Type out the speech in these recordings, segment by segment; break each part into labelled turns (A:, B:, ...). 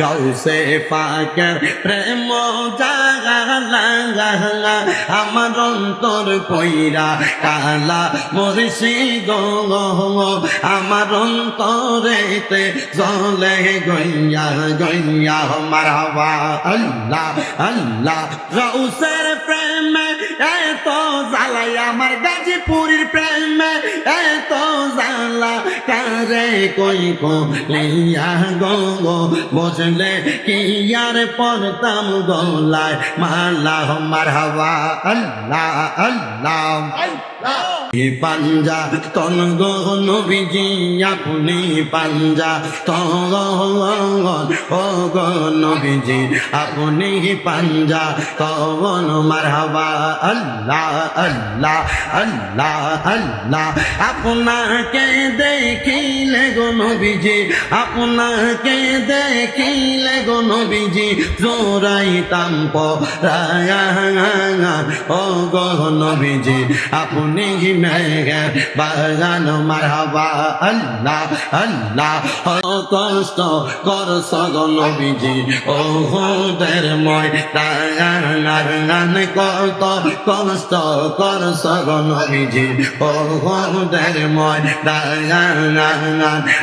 A: গাউসে প্রেম জাগালা আমার অন্তর কইরা কালা মরিষি গো আমার অন্তরেতে জলে গইয়া গইয়া মারহাবা। আল্লাহ আল্লাহ, গাউসের প্রেমে এত জ্বালাই আমার গাজীপুরের প্রেমে এত জ্বালা, কারে কই কো লিয়া গো গো বসলে কি আর পড়তাম গলায়? মালা, মারহাবা আল্লাহ। আল্লাহ। তন নবীজি, আপনি পাঞ্জা তন ও গো নবীজি, আপনি পাঞ্জা তন মারহাবা, আল্লাহ আল্লাহ আল্লাহ আল্লাহ। আপনাকে দেখিলে গো নবীজি, আপনাকে দেখিলে গো নবীজি জোরাইতাম পরায়া ও গো আপনি মেঘে বাগান মারহাবা, আল্লাহ আল্লাহ। কষ্ট কর সগো নবীজি ও হুদের ময় গান কত কষ্ট কর সগো নবীজি ও হুদের ময়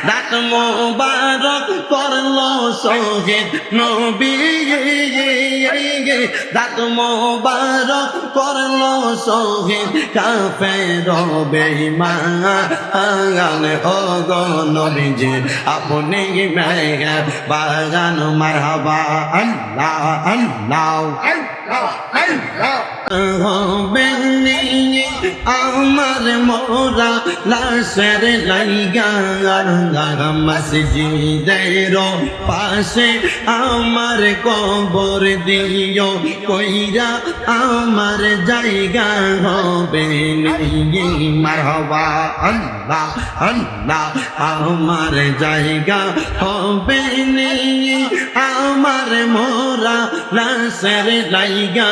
A: ডাক মোবারক করল শহীদ নবী ডাক মোবারক করল শহীদ কাফের বেঈমান ও গো নবীজি আপনি মেঘে বাগান মারহাবা আল্লাহ আল্লাহ। বেনি আমার মোরা লাশের লাইগা মসজিদের পাশে আমার কবর দিও, কইরা আমার জায়গা হবে মারহবা আল্লাহ আল্লাহ, আমার জায়গা হবে আমার মোরা লাশের লাইগা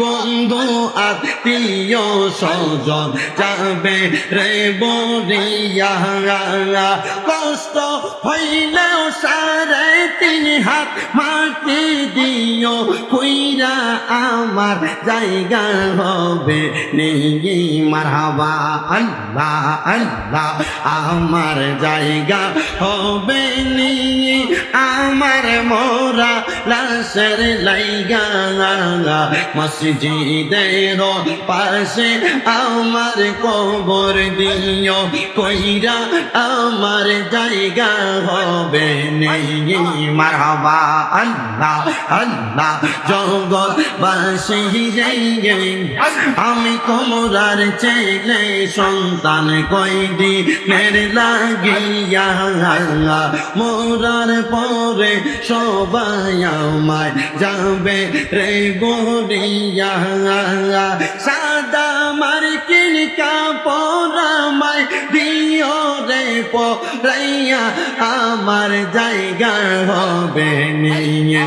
A: বন্ধু আত্মীয় স্বজন, যাবে রে বরিয়া কষ্ট হইলেও সারে তিন হাত মাটি দিও, কইরা আমার জায়গা হবে নেই। মারহাবা, আল্লাহ আল্লাহ, আমার জায়গা হবে নেই। আমার মোরা লাশের লাইগা মসজিদের পাশে আমার কবর দিও, কইরা আমার জায়গা হবে নেই। মারহাবা আল্লাহ আল্লাহ জগৎ বাসী আমি কোমরার ছেলে সন্তান কইদি মের লাগিয়া মোরার পরে সবাই আমায় যাবে রে গরিয়া সাদা মার্কিন কাপড় রে পরাইয়া আমার জায়গা হবে নিয়ে,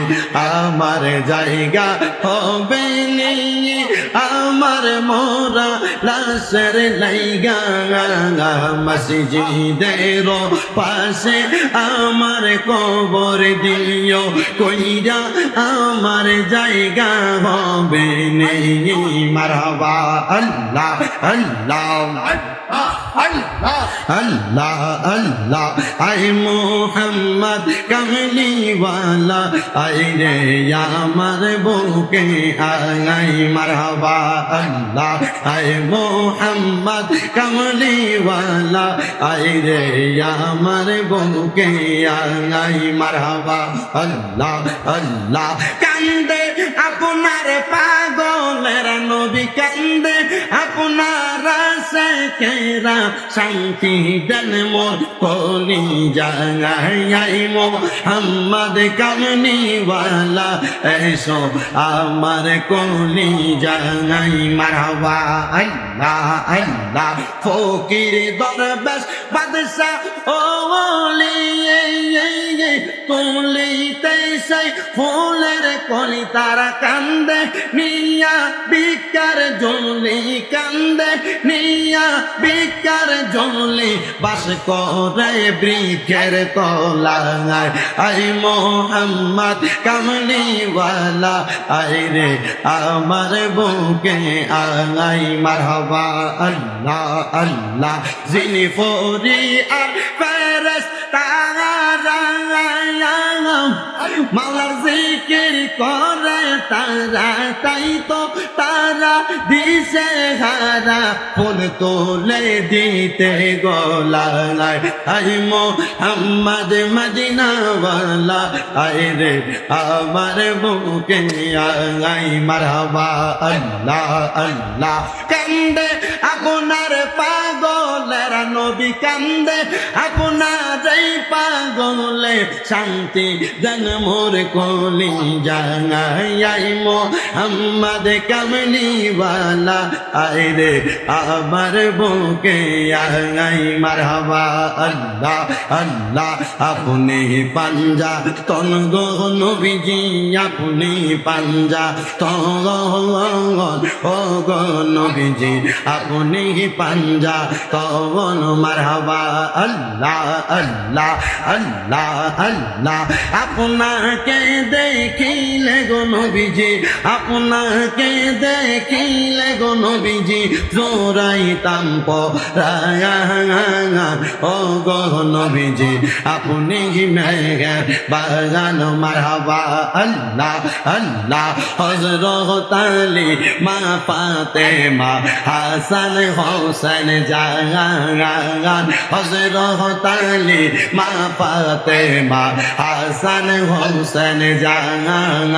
A: আমার জায়গা হবে নিয়ে, আমার মোরা লাশের লাইগা, মসজিদের পাশে আমার কবর দিও, কইরা আমার জায়গা হবে নেই মারহাবা, আল্লাহ আল্লাহ আল্লাহ আল্লাহ আই মোহাম্মদ কমলিওয়ালা আই রে আমার বুকে আই মারহাবা আল্লাহ। আই মোহাম্মদ কমলিওয়ালা আই রে আমার বুকে আই মারহাবা আল্লাহ আল্লাহ। কান্দে আপনার পাগল পাগলের নবী কান্দে আপনার কেরা শান্তি দেন মোর কলি জাগাই মোহাম্মদ কামনিওয়ালা এসো আমার কলি জাগাই মারহাবা, আল্লাহ আল্লাহ, ফকির দরবেশ, বাদশাহ ওলি তুলিতে সেই ফুলের কলি তারা কান্দে, নিয়া বিকার জলি কান্দে, নিয়া বিকার জলি বাস করে বৃক্ষের তলায়। আই মোহাম্মদ কামলিওয়ালা, আই রে আমার বুকে আই মারহাবা আল্লাহ আল্লাহ জিনি ফরি আর ফেরেস তারা মালার জিকির করে তারা, তাই তো তারা দিশে হারা। ফুল তোলে দিতে গোলায় আই মোহাম্মদ মদিনাওয়ালা আই রে আমার বুকে আই মারহাবা আল্লাহ আল্লাহ। কান্দে আপনার পাগলের, নবী কান্দে আপনার এই পাগলে শান্তি দেন মোর কলি জানাই মোহাম্মদ কামলিওয়ালা আয় রে আমার বুকে আই মারহাবা। আল্লাহ আল্লাহ, আপনি পাঞ্জা। তন গো নবীজি, আপনি পাঞ্জা। তন ও গো নবীজি, আপনি পাঞ্জা। তন মারহাবা। আল্লাহ আল্লাহ আল্লাহ। আল্লাহ আপনাকে দেখিলে গো নবীজি, আপনাকে দেখিলে গো নবীজি জোরাইতাম পরায়া। ও গো নবীজি, আপনি মেঘে বাগান মারহাবা। আল্লাহ আল্লাহ হজরত আলী মা পাতে মা হাসান হোসেন জাগান হজরত আলী মা পাতে মা হাসান হোসেন জাগান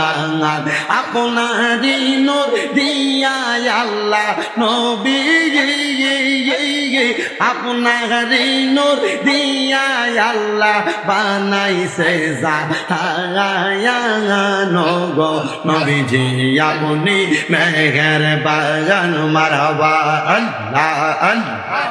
A: আপনারি নূর দিয়া আল্লাহ নবী আপনারি নূর দিয়া আল্লাহ বানাইছে যা নগো নবীজি, আপনি মেঘের বাগান মারবা আল্লাহ আল্লাহ।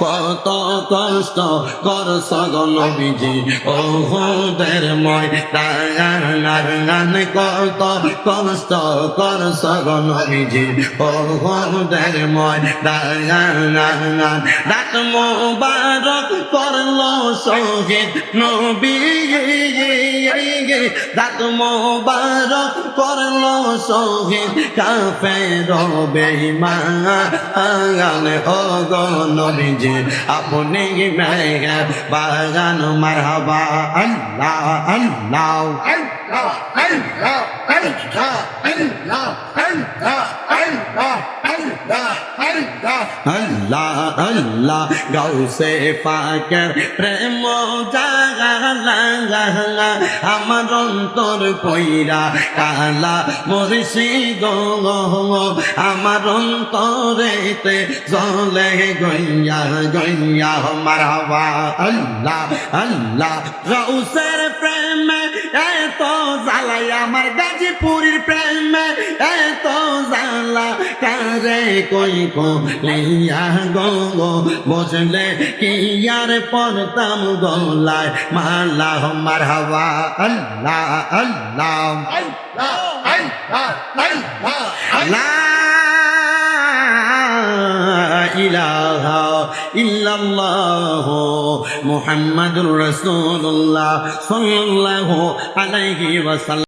A: কত কষ্ট কর সগল বিজি। ও হোদের ময়দান কত কষ্ট কর সগল বিজি। ও হোদের ময়দান ডাক মোবারক করল সহিত নবী। ডাক মোবারক করল সহিত কাফে রবে মা আগালে হগ নবীজি। যে আপনি বাগান মারহাবা আল্লাহ আল্লাহ আল্লাহ আল্লাহ আল্লাহ আল্লাহ আল্লাহ আল্লাহ আল্লাহ গৌসে পাকের প্রেম আমার অন্তর কইরা কালা মুর্শিদ আমার অন্তরেতে জলে গইয়া গইয়া মারহাবা আল্লাহ আল্লাহ গৌসের প্রেমে এত জ্বালাই আমার গাজীপুরের প্রেমে এত জ্বালা, কারে কই কলিয়া গো গো বসলে কি আর পড়তাম গলায়? মালা, মারহাবা, আল্লাহ আল্লাহ। আল্লাহ আল্লাহ আল্লাহ ইলাহা ইল্লাল্লাহ মুহাম্মাদুর সাল্লাল্লাহু আলাইহি ওয়াসাল্লাম।